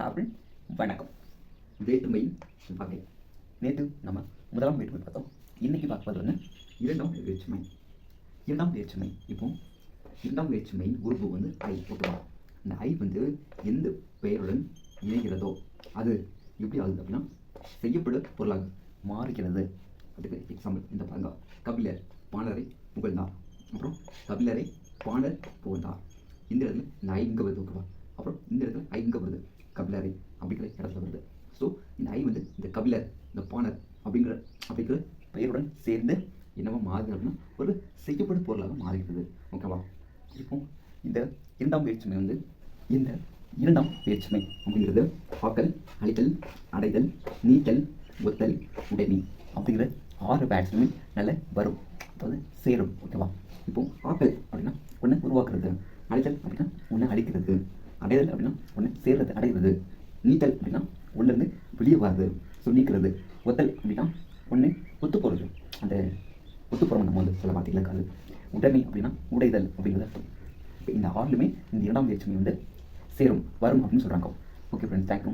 அப்படின்னு வணக்கம். வேற்றுமை வகை. நேற்று நம்ம முதலாம் வேற்றுமை பார்த்தோம். இன்னைக்கு பார்ப்பது வந்து இரண்டாம் வேற்றுமை. இரண்டாம் வேற்றுமை. இப்போ இரண்டாம் வேற்றுமை உருவு வந்து ஐ ஓகேவா இந்த ஐ வந்து எந்த பெயருடன் இணைகிறதோ அது எப்படி ஆகுது அப்படின்னா செய்யப்படும் பொருளாக மாறுகிறது. அதுக்கு எக்ஸாம்பிள் இந்த பாருங்க. கபிலர் பாணரை புகழ்ந்தார். அப்புறம் கபிலரை பாணர் புகழ்ந்தார். இந்த இடத்துல இந்த ஐ இங்கே வந்து ஓகேவா அப்புறம் இந்த இடத்துல ஐ இங்கே வருது கபிலரை அப்படிங்கிற இடத்துல வருது ஸோ இந்த ஐ வந்து இந்த கபிலர் இந்த பாணர் அப்படிங்கிற அப்படிங்கிற பெயருடன் சேர்ந்து என்னவோ மாறுது அப்படின்னா ஒரு செய்யப்படும் பொருளாக மாறுகிறது. ஓகேவா இப்போ இந்த இரண்டாம் வேற்றுமை வந்து இந்த இரண்டாம் வேற்றுமை அப்படிங்கிறது ஆக்கல் அழித்தல் அடைதல் நீட்டல் ஒத்தல் உடைமை அப்படிங்கிற ஆறு பேட்ஸ்மே நல்ல வரும். அதாவது சேரும். ஓகேவா இப்போ ஆக்கல் அப்படின்னா ஒன்று உருவாக்குறது அழித்தல் அப்படின்னா ஒன்று அழிக்கிறது அடைதல் அப்படின்னா ஒன்று சேர்றது அடைகிறது. நீத்தல் அப்படின்னா உள்ளேருந்து வெளியே வர்றது ஸோ நீக்கிறது. ஒத்தல் அப்படின்னா ஒன்று ஒத்து போகிறது அந்த ஒத்து போகிறோம் நம்ம வந்து சில வார்த்தைகள் இருக்காது உடைமை அப்படின்னா உடைதல் அப்படிங்கிறது அர்த்தம். இப்போ இந்த ஆறுலுமே இந்த இரண்டாம் வேற்றுமை வந்து சேரும் வரும் அப்படின்னு சொல்கிறாங்க ஓகே ஃப்ரெண்ட்ஸ் தேங்க்யூ